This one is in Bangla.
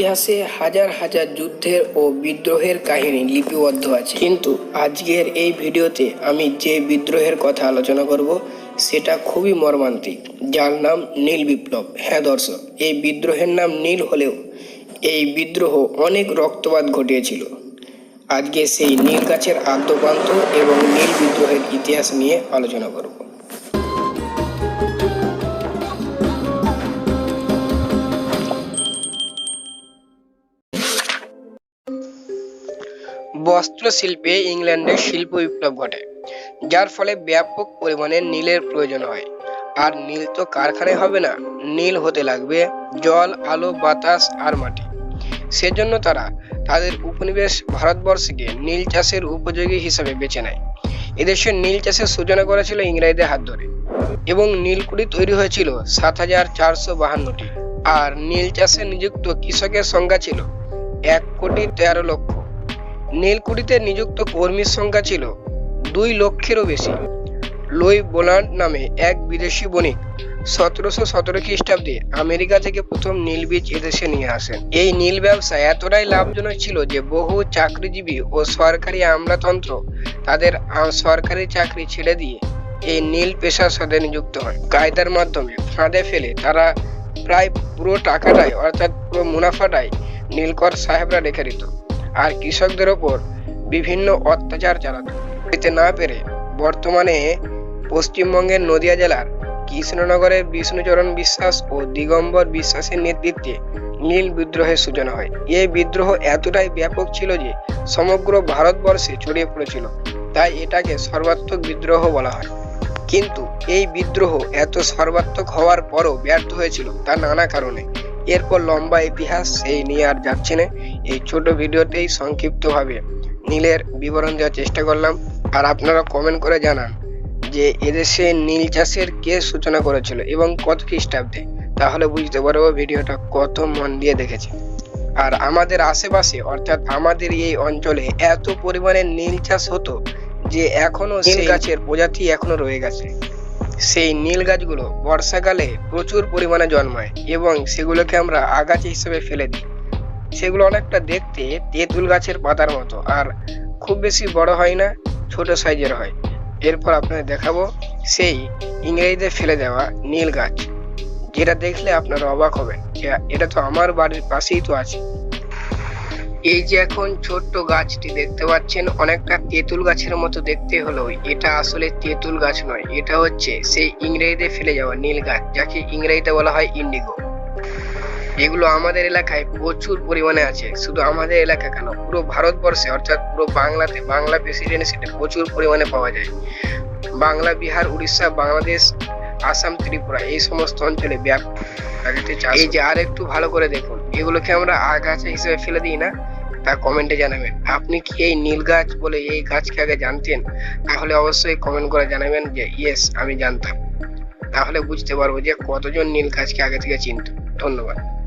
ইতিহাসে হাজার হাজার যুদ্ধের ও বিদ্রোহের কাহিনী লিপিবদ্ধ আছে। কিন্তু আজকের এই ভিডিওতে আমি যে বিদ্রোহের কথা আলোচনা করব, সেটা খুবই মর্মান্তিক। যার নাম নীল বিপ্লব। হ্যাঁ দর্শক, এই বিদ্রোহের নাম নীল হলেও এই বিদ্রোহ অনেক রক্তপাত ঘটিয়েছিল। আজকে সেই নীল গাছের আদ্যপ্রান্ত এবং নীল বিদ্রোহের ইতিহাস নিয়ে আলোচনা করব। বস্ত্র শিল্পে ইংল্যান্ডে শিল্প বিপ্লব ঘটে, যার ফলে ব্যাপক পরিমাণে নীলের প্রয়োজন হয়। আর নীল তো কারখানায় হবে না, নীল হতে লাগবে জল, আলো, বাতাস আর মাটি। সেজন্য তারা তাদের উপনিবেশ ভারতবর্ষকে নীল চাষের উপযোগী হিসাবে বেছে নেয়। এদেশে নীল চাষের সূচনা করেছিল ইংরেজদের হাত ধরে এবং নীলকুঠি তৈরি হয়েছিল সাত হাজার চারশো বাহান্নটি। আর নীল চাষে নিযুক্ত কৃষকের সংখ্যা ছিল এক কোটি তেরো লক্ষ। নীলকুঠিতে নিযুক্ত কর্মীর সংখ্যা ছিল দুই লক্ষেরও বেশি। লুই বোলান্ড নামে এক বিদেশি বণিক সতেরোশো সতেরো খ্রিস্টাব্দে আমেরিকা থেকে প্রথম নীল বীজ এদেশে নিয়ে আসেন। এই নীল ব্যবসা এতটাই লাভজনক ছিল যে বহু চাকরিজীবী ও সরকারি আমলাতন্ত্র তাদের সরকারি চাকরি ছেড়ে দিয়ে এই নীল পেশার সাথে নিযুক্ত হয় কায়দার মাধ্যমে ফাঁদে ফেলে তারা প্রায় পুরো টাকাটাই অর্থাৎ পুরো মুনাফাটাই নীলকর সাহেবরা রেখে দিত। আর কৃষকদের ওপর বিভিন্ন অত্যাচার চালাতো দিতে না পেরে বর্তমানে পশ্চিমবঙ্গের নদিয়া জেলার কৃষ্ণনগরের বিষ্ণুচরণ বিশ্বাস ও দিগম্বর বিশ্বাসের নেতৃত্বে নীল বিদ্রোহের সূচনা হয়। এই বিদ্রোহ এতটাই ব্যাপক ছিল যে সমগ্র ভারতবর্ষে ছড়িয়ে পড়েছিল, তাই এটাকে সর্বাত্মক বিদ্রোহ বলা হয়। কিন্তু এই বিদ্রোহ এত সর্বাত্মক হওয়ার পরও ব্যর্থ হয়েছিল তার নানা কারণে। এরপর লম্বা ইতিহাস সেই নিয়ে আর যাচ্ছি না। এই ছোট ভিডিওতেই সংক্ষিপ্তভাবে নীলের বিবরণ দেওয়ার চেষ্টা করলাম। আর আপনারা কমেন্ট করে জানান যে এদেশে নীল চাষের কে সূচনা করেছিল এবং কত খ্রিস্টাব্দে? তাহলে বুঝতে পারব ভিডিওটা কত মন দিয়ে দেখেছে। আর আমাদের আশেপাশে অর্থাৎ আমাদের এই অঞ্চলে এত পরিমাণে নীল চাষ হতো যে এখনও সেই গাছের প্রজাতি এখনও রয়ে গেছে। সেই নীল গাছগুলো বর্ষাকালে প্রচুর পরিমাণে জন্মায় এবং সেগুলোকে আমরা আগাছা হিসেবে ফেলে দিই। সেগুলো অনেকটা দেখতে তেঁতুল গাছের পাতার মতো আর খুব বেশি বড় হয় না, ছোট সাইজের হয়। এরপর আপনাদের দেখাবো সেই ইংরেজিতে ফেলে দেওয়া নীল গাছ। যেটা দেখলে আপনারা অবাক হবেন। এটা তো আমার বাড়ির পাশেই তো আছে। এই যে এখন ছোট্ট গাছটি দেখতে পাচ্ছেন, অনেকটা তেঁতুল গাছের মতো দেখতে হলেও এটা আসলে তেঁতুল গাছ নয়, এটা হচ্ছে সেই ইংরেজিতে ফেলে যাওয়া নীল গাছ, যাকে ইংরেজিতে বলা হয় ইন্ডিগো। এগুলো আমাদের এলাকায় প্রচুর পরিমাণে আছে, শুধু আমাদের এলাকা কেন, পুরো ভারতবর্ষে, অর্থাৎ পুরো বাংলাতে, বাংলা প্রেসিডেন্সিতে প্রচুর পরিমাণে পাওয়া যায়। বাংলা, বিহার, উড়িষ্যা, বাংলাদেশ আসাম, ত্রিপুরা, এই সমস্ত অঞ্চলে ব্যাপক এই যে আর একটু ভালো করে দেখুন, এগুলোকে আমরা আগাছা হিসেবে ফেলে দিই না, তা কমেন্টে জানাবেন। আপনি কি এই নীল গাছ বলে এই গাছকে আগে জানতেন? তাহলে অবশ্যই কমেন্ট করে জানাবেন যে ইয়েস আমি জানতাম। তাহলে বুঝতে পারব যে কতজন নীল গাছকে আগে থেকে চিনত। ধন্যবাদ।